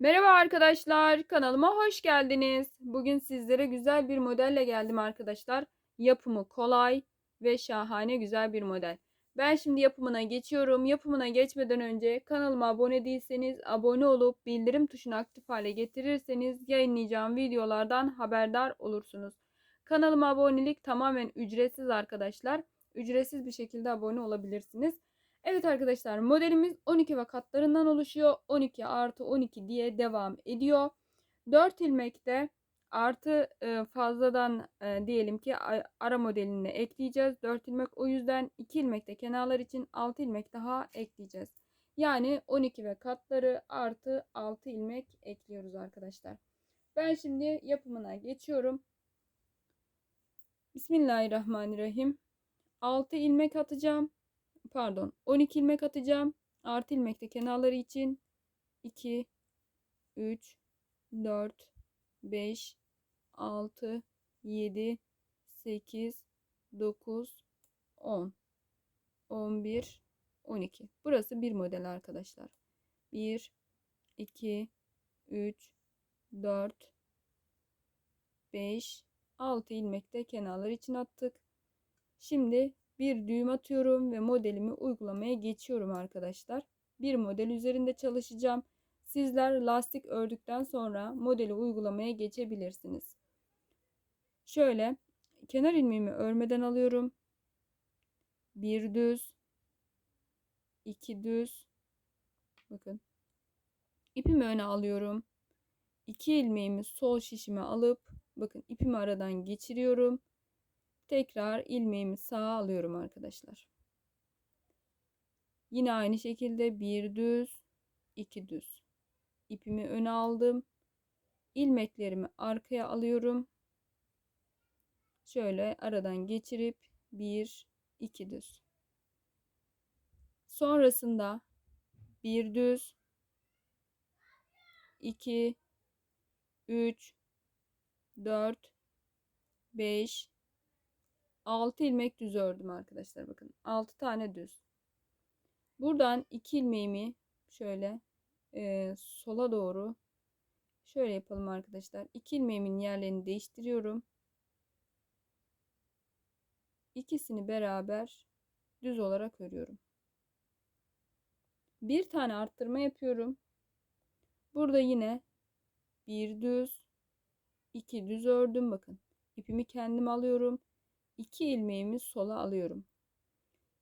Merhaba arkadaşlar, kanalıma hoş geldiniz. Bugün sizlere güzel bir modelle geldim arkadaşlar. Yapımı kolay ve şahane güzel bir model. Ben şimdi yapımına geçiyorum. Yapımına geçmeden önce kanalıma abone değilseniz abone olup bildirim tuşunu aktif hale getirirseniz yayınlayacağım videolardan haberdar olursunuz. Kanalıma abonelik tamamen ücretsiz arkadaşlar. Ücretsiz bir şekilde abone olabilirsiniz. Evet arkadaşlar modelimiz 12 ve katlarından oluşuyor. 12 artı 12 diye devam ediyor. 4 ilmekte artı e, fazladan e, diyelim ki ara modelini ekleyeceğiz. 4 ilmek o yüzden 2 ilmekte kenarlar için 6 ilmek daha ekleyeceğiz. Yani 12 ve katları artı 6 ilmek ekliyoruz arkadaşlar. Ben şimdi yapımına geçiyorum. Bismillahirrahmanirrahim. 6 ilmek atacağım pardon 12 ilmek atacağım. Artı ilmek de kenarları için 2 3 4 5 6 7 8 9 10 11 12. Burası bir model arkadaşlar. 1 2 3 4 5 6 ilmek de kenarlar için attık. Şimdi bir düğüm atıyorum ve modelimi uygulamaya geçiyorum arkadaşlar. Bir model üzerinde çalışacağım. Sizler lastik ördükten sonra modeli uygulamaya geçebilirsiniz. Şöyle kenar ilmeğimi örmeden alıyorum. Bir düz, iki düz. Bakın. İpimi öne alıyorum. İki ilmeğimi sol şişime alıp bakın ipimi aradan geçiriyorum Tekrar ilmeğimi sağa alıyorum arkadaşlar. Yine aynı şekilde bir düz, iki düz. İpimi öne aldım. ilmeklerimi arkaya alıyorum. Şöyle aradan geçirip bir, iki düz. Sonrasında bir düz, iki, üç, dört, beş, 6 ilmek düz ördüm arkadaşlar bakın. 6 tane düz. Buradan 2 ilmeğimi şöyle e, sola doğru şöyle yapalım arkadaşlar. 2 ilmeğimin yerlerini değiştiriyorum. İkisini beraber düz olarak örüyorum. Bir tane arttırma yapıyorum. Burada yine bir düz iki düz ördüm. Bakın ipimi kendim alıyorum 2 ilmeğimi sola alıyorum.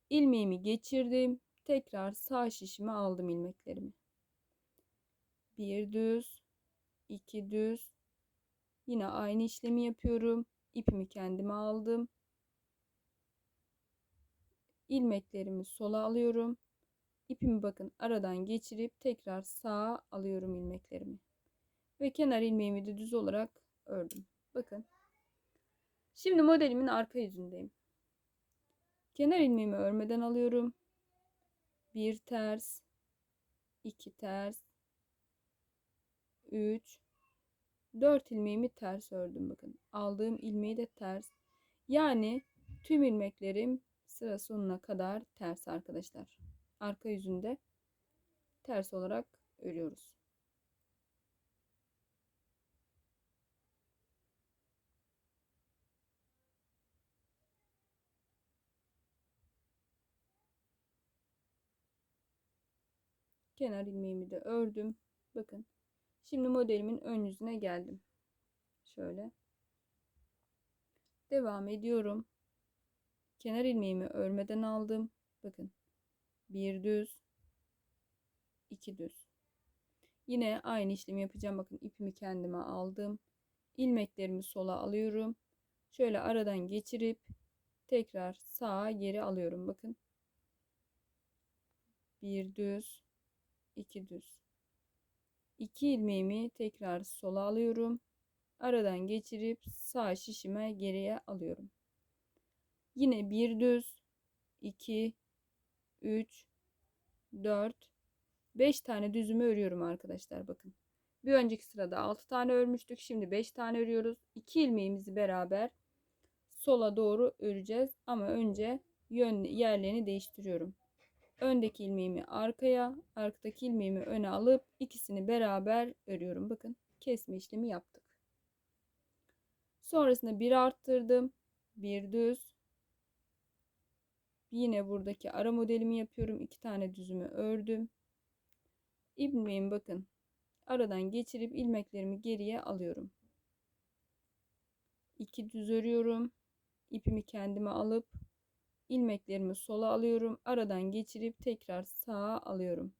İlmeğimi geçirdim. Tekrar sağ şişime aldım ilmeklerimi. Bir düz, iki düz. Yine aynı işlemi yapıyorum. İpimi kendime aldım. İlmeklerimi sola alıyorum. İpimi bakın aradan geçirip tekrar sağa alıyorum ilmeklerimi. Ve kenar ilmeğimi de düz olarak ördüm. Bakın Şimdi modelimin arka yüzündeyim. Kenar ilmeğimi örmeden alıyorum. Bir ters, iki ters, üç, dört ilmeğimi ters ördüm bakın. Aldığım ilmeği de ters. Yani tüm ilmeklerim sıra sonuna kadar ters arkadaşlar. Arka yüzünde ters olarak örüyoruz. Kenar ilmeğimi de ördüm. Bakın. Şimdi modelimin ön yüzüne geldim. Şöyle. Devam ediyorum. Kenar ilmeğimi örmeden aldım. Bakın. Bir düz. iki düz. Yine aynı işlemi yapacağım. Bakın ipimi kendime aldım. ilmeklerimi sola alıyorum. Şöyle aradan geçirip tekrar sağa geri alıyorum. Bakın. Bir düz 2 düz. 2 ilmeğimi tekrar sola alıyorum. Aradan geçirip sağ şişime geriye alıyorum. Yine bir düz 2 3 4 5 tane düzümü örüyorum arkadaşlar bakın. Bir önceki sırada 6 tane örmüştük. Şimdi 5 tane örüyoruz. 2 ilmeğimizi beraber sola doğru öreceğiz ama önce yön yerlerini değiştiriyorum. Öndeki ilmeğimi arkaya, arkadaki ilmeğimi öne alıp ikisini beraber örüyorum. Bakın kesme işlemi yaptık. Sonrasında bir arttırdım. Bir düz. Yine buradaki ara modelimi yapıyorum. iki tane düzümü ördüm. İlmeğimi bakın aradan geçirip ilmeklerimi geriye alıyorum. İki düz örüyorum. İpimi kendime alıp ilmeklerimi sola alıyorum. Aradan geçirip tekrar sağa alıyorum.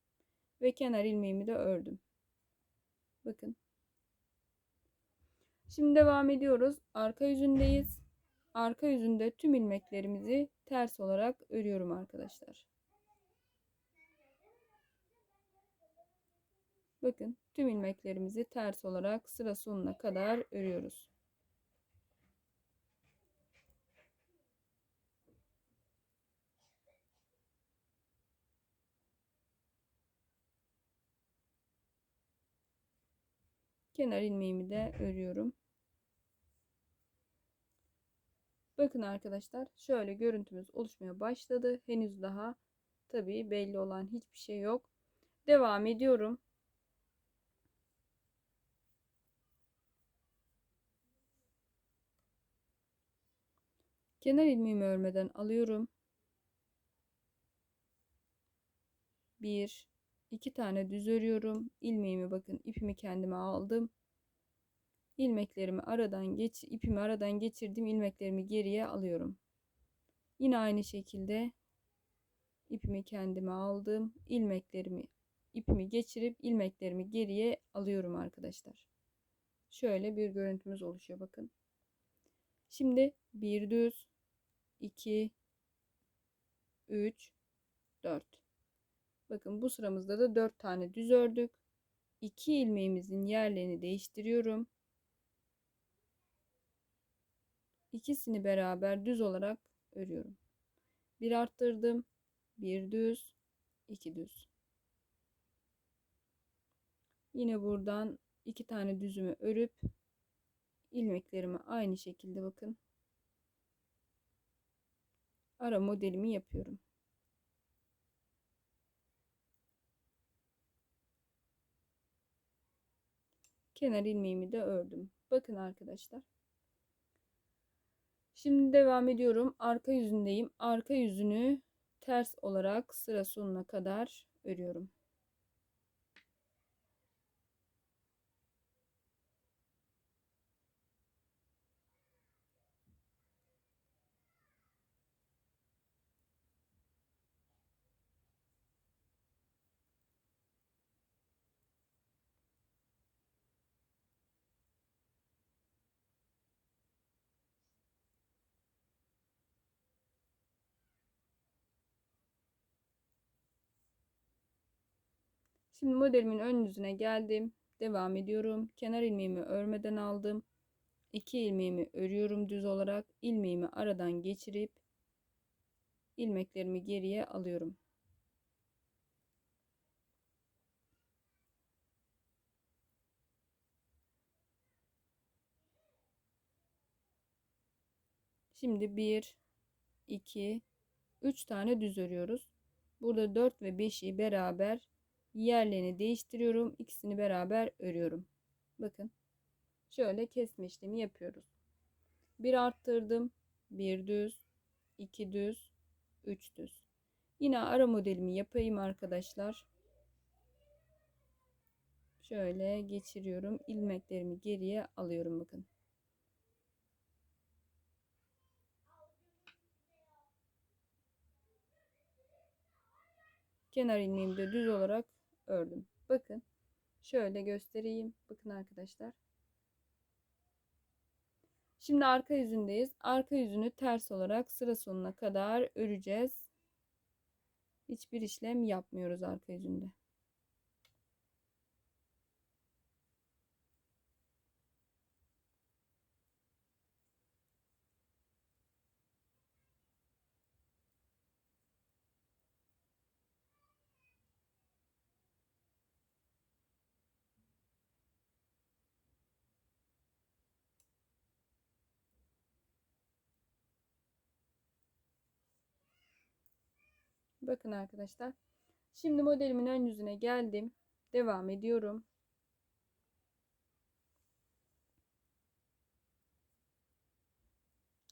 Ve kenar ilmeğimi de ördüm. Bakın. Şimdi devam ediyoruz. Arka yüzündeyiz. Arka yüzünde tüm ilmeklerimizi ters olarak örüyorum arkadaşlar. Bakın tüm ilmeklerimizi ters olarak sıra sonuna kadar örüyoruz. Kenar ilmeğimi de örüyorum. Bakın arkadaşlar şöyle görüntümüz oluşmaya başladı. Henüz daha tabii belli olan hiçbir şey yok. Devam ediyorum. Kenar ilmeğimi örmeden alıyorum. Bir, iki tane düz örüyorum. İlmeğimi bakın ipimi kendime aldım. İlmeklerimi aradan geç ipimi aradan geçirdim. ilmeklerimi geriye alıyorum. Yine aynı şekilde ipimi kendime aldım. ilmeklerimi ipimi geçirip ilmeklerimi geriye alıyorum arkadaşlar. Şöyle bir görüntümüz oluşuyor bakın. Şimdi bir düz 2 3 4 Bakın bu sıramızda da 4 tane düz ördük. 2 ilmeğimizin yerlerini değiştiriyorum. İkisini beraber düz olarak örüyorum. Bir arttırdım, bir düz, iki düz. Yine buradan iki tane düzümü örüp ilmeklerimi aynı şekilde bakın ara modelimi yapıyorum. Kenar ilmeğimi de ördüm. Bakın arkadaşlar. Şimdi devam ediyorum. Arka yüzündeyim. Arka yüzünü ters olarak sıra sonuna kadar örüyorum. Şimdi modelimin ön yüzüne geldim. Devam ediyorum. Kenar ilmeğimi örmeden aldım. 2 ilmeğimi örüyorum düz olarak. ilmeğimi aradan geçirip ilmeklerimi geriye alıyorum. Şimdi 1 2 3 tane düz örüyoruz. Burada 4 ve 5'i beraber yerlerini değiştiriyorum. İkisini beraber örüyorum. Bakın. Şöyle kesme işlemi yapıyoruz. Bir arttırdım. Bir düz. iki düz. Üç düz. Yine ara modelimi yapayım arkadaşlar. Şöyle geçiriyorum. ilmeklerimi geriye alıyorum bakın. Kenar ilmeğimi de düz olarak ördüm. Bakın şöyle göstereyim. Bakın arkadaşlar. Şimdi arka yüzündeyiz. Arka yüzünü ters olarak sıra sonuna kadar öreceğiz. Hiçbir işlem yapmıyoruz arka yüzünde. Bakın arkadaşlar. Şimdi modelimin ön yüzüne geldim. Devam ediyorum.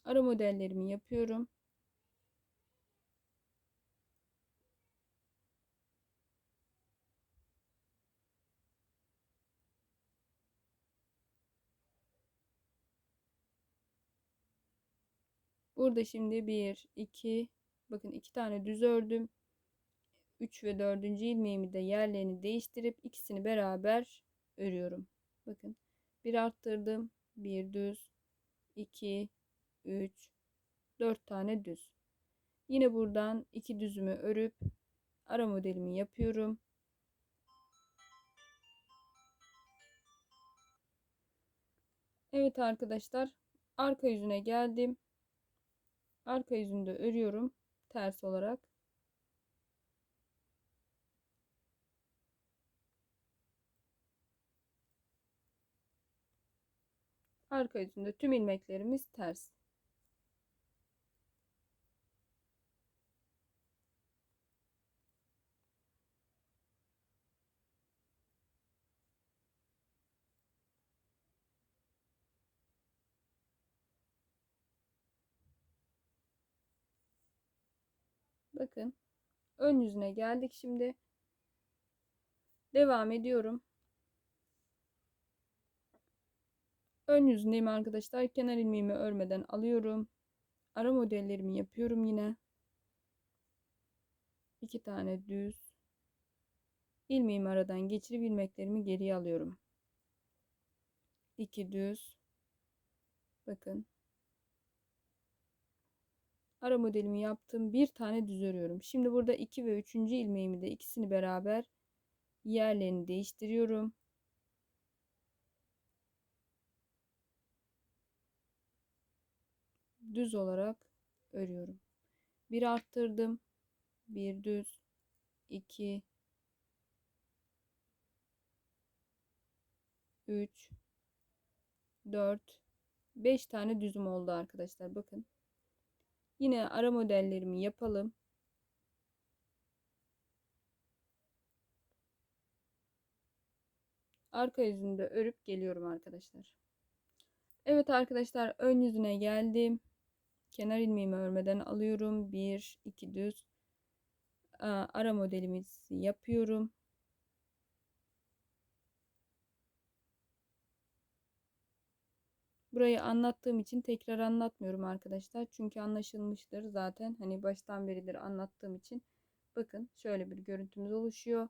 Ara modellerimi yapıyorum. Burada şimdi 1, 2, bakın 2 tane düz ördüm. 3 ve 4. ilmeğimi de yerlerini değiştirip ikisini beraber örüyorum. Bakın bir arttırdım. Bir düz, 2, 3, 4 tane düz. Yine buradan iki düzümü örüp ara modelimi yapıyorum. Evet arkadaşlar arka yüzüne geldim. Arka yüzünde örüyorum ters olarak. Arka yüzünde tüm ilmeklerimiz ters. Bakın ön yüzüne geldik şimdi. Devam ediyorum. Ön yüzündeyim arkadaşlar. Kenar ilmeğimi örmeden alıyorum. Ara modellerimi yapıyorum yine. İki tane düz. ilmeğimi aradan geçirip ilmeklerimi geriye alıyorum. İki düz. Bakın. Ara modelimi yaptım. Bir tane düz örüyorum. Şimdi burada iki ve üçüncü ilmeğimi de ikisini beraber yerlerini değiştiriyorum. düz olarak örüyorum. Bir arttırdım. Bir düz. 2 3 4 5 tane düzüm oldu arkadaşlar. Bakın. Yine ara modellerimi yapalım. Arka yüzünde örüp geliyorum arkadaşlar. Evet arkadaşlar ön yüzüne geldim kenar ilmeğimi örmeden alıyorum. 1 2 düz ara modelimizi yapıyorum. Burayı anlattığım için tekrar anlatmıyorum arkadaşlar. Çünkü anlaşılmıştır zaten. Hani baştan beridir anlattığım için. Bakın şöyle bir görüntümüz oluşuyor.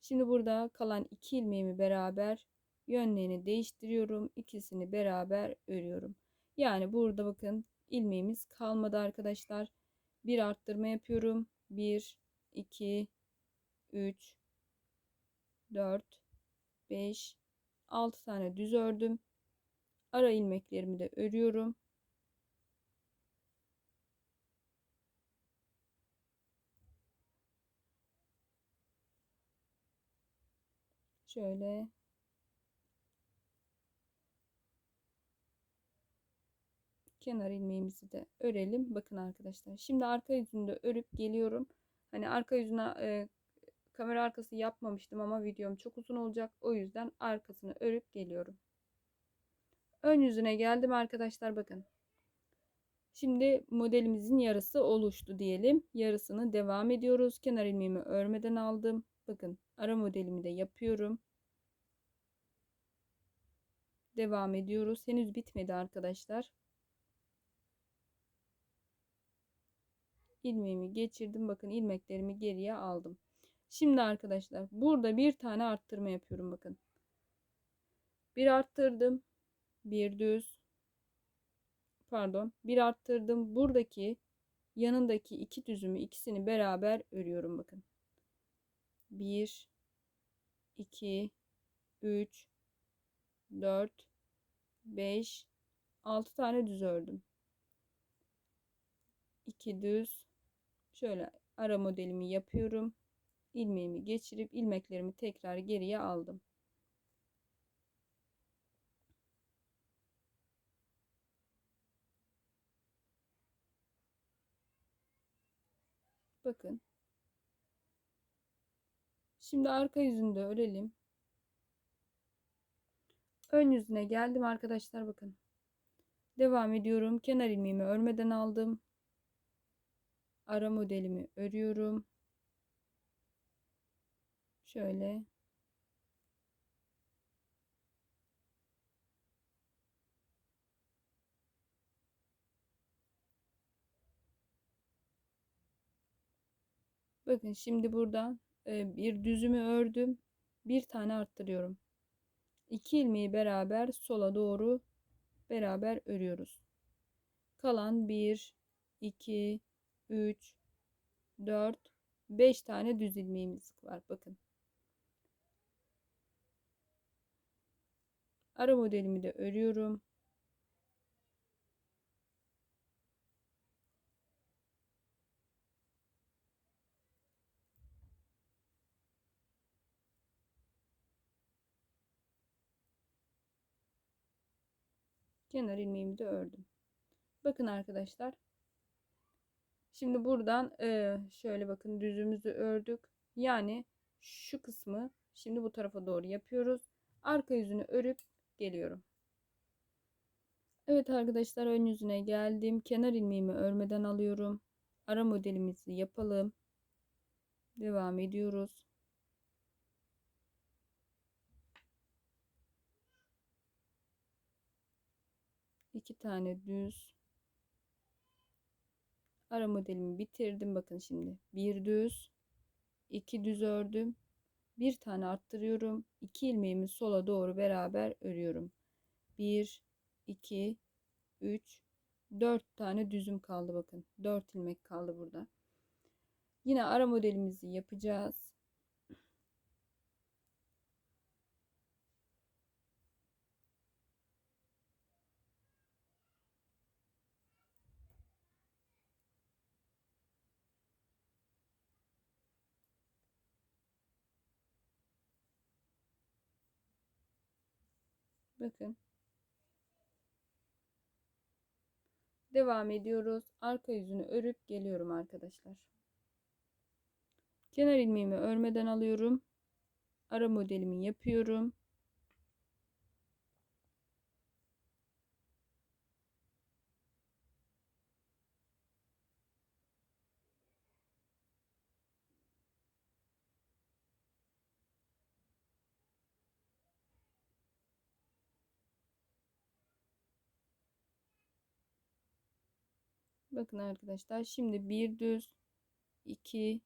Şimdi burada kalan iki ilmeğimi beraber yönlerini değiştiriyorum. İkisini beraber örüyorum. Yani burada bakın ilmeğimiz kalmadı arkadaşlar. Bir arttırma yapıyorum. 1, 2, 3, 4, 5, 6 tane düz ördüm. Ara ilmeklerimi de örüyorum. Şöyle kenar ilmeğimizi de örelim. Bakın arkadaşlar. Şimdi arka yüzünde örüp geliyorum. Hani arka yüzüne e, kamera arkası yapmamıştım ama videom çok uzun olacak. O yüzden arkasını örüp geliyorum. Ön yüzüne geldim arkadaşlar bakın. Şimdi modelimizin yarısı oluştu diyelim. Yarısını devam ediyoruz. Kenar ilmeğimi örmeden aldım. Bakın ara modelimi de yapıyorum. Devam ediyoruz. Henüz bitmedi arkadaşlar. ilmeğimi geçirdim. Bakın ilmeklerimi geriye aldım. Şimdi arkadaşlar burada bir tane arttırma yapıyorum bakın. Bir arttırdım. Bir düz. Pardon. Bir arttırdım. Buradaki yanındaki iki düzümü ikisini beraber örüyorum bakın. 1 2 3 4 5 6 tane düz ördüm. 2 düz Şöyle ara modelimi yapıyorum. ilmeğimi geçirip ilmeklerimi tekrar geriye aldım. Bakın. Şimdi arka yüzünde örelim. Ön yüzüne geldim arkadaşlar bakın. Devam ediyorum. Kenar ilmeğimi örmeden aldım. Ara modelimi örüyorum. Şöyle. Bakın şimdi buradan bir düzümü ördüm. Bir tane arttırıyorum. İki ilmeği beraber sola doğru beraber örüyoruz. Kalan 1, 2, 3, 4, 5 tane düz ilmeğimiz var. Bakın. Ara modelimi de örüyorum. Kenar ilmeğimi de ördüm. Bakın arkadaşlar. Şimdi buradan e, şöyle bakın düzümüzü ördük. Yani şu kısmı şimdi bu tarafa doğru yapıyoruz. Arka yüzünü örüp geliyorum. Evet arkadaşlar ön yüzüne geldim. Kenar ilmeğimi örmeden alıyorum. Ara modelimizi yapalım. Devam ediyoruz. İki tane düz ara modelimi bitirdim. Bakın şimdi bir düz iki düz ördüm. Bir tane arttırıyorum. İki ilmeğimi sola doğru beraber örüyorum. 1 2 3 4 tane düzüm kaldı bakın. 4 ilmek kaldı burada. Yine ara modelimizi yapacağız Bakın. Devam ediyoruz. Arka yüzünü örüp geliyorum arkadaşlar. Kenar ilmeğimi örmeden alıyorum. Ara modelimi yapıyorum. Bakın arkadaşlar şimdi bir düz 2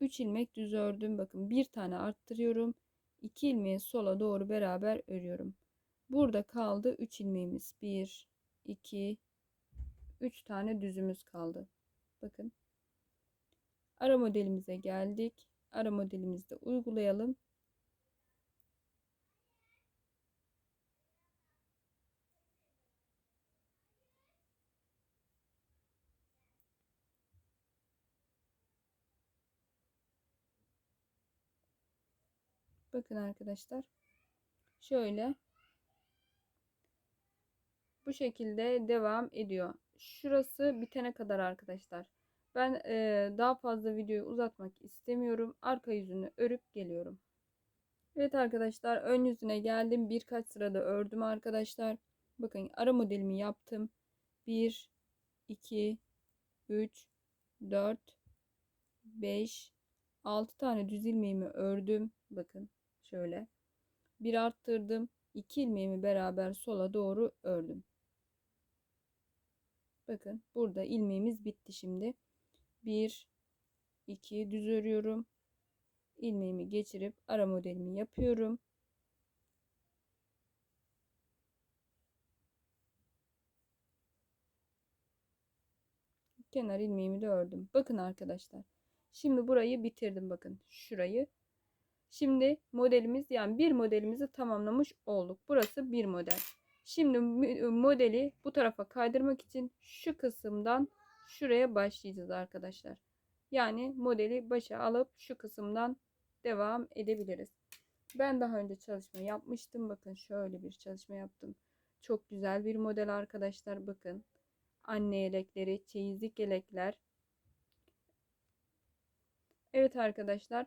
3 ilmek düz ördüm. Bakın bir tane arttırıyorum. 2 ilmeği sola doğru beraber örüyorum. Burada kaldı 3 ilmeğimiz. 1 2 3 tane düzümüz kaldı. Bakın. Ara modelimize geldik. Ara modelimizde uygulayalım. Bakın arkadaşlar. Şöyle. Bu şekilde devam ediyor. Şurası bitene kadar arkadaşlar. Ben e, daha fazla videoyu uzatmak istemiyorum. Arka yüzünü örüp geliyorum. Evet arkadaşlar ön yüzüne geldim. Birkaç sırada ördüm arkadaşlar. Bakın ara modelimi yaptım. 1, 2, 3, 4, 5, 6 tane düz ilmeğimi ördüm. Bakın şöyle bir arttırdım. 2 ilmeğimi beraber sola doğru ördüm. Bakın burada ilmeğimiz bitti şimdi. 1 2 düz örüyorum. ilmeğimi geçirip ara modelimi yapıyorum. Kenar ilmeğimi de ördüm. Bakın arkadaşlar. Şimdi burayı bitirdim bakın. Şurayı Şimdi modelimiz yani bir modelimizi tamamlamış olduk. Burası bir model. Şimdi modeli bu tarafa kaydırmak için şu kısımdan şuraya başlayacağız arkadaşlar. Yani modeli başa alıp şu kısımdan devam edebiliriz. Ben daha önce çalışma yapmıştım. Bakın şöyle bir çalışma yaptım. Çok güzel bir model arkadaşlar. Bakın anne yelekleri, çeyizlik yelekler. Evet arkadaşlar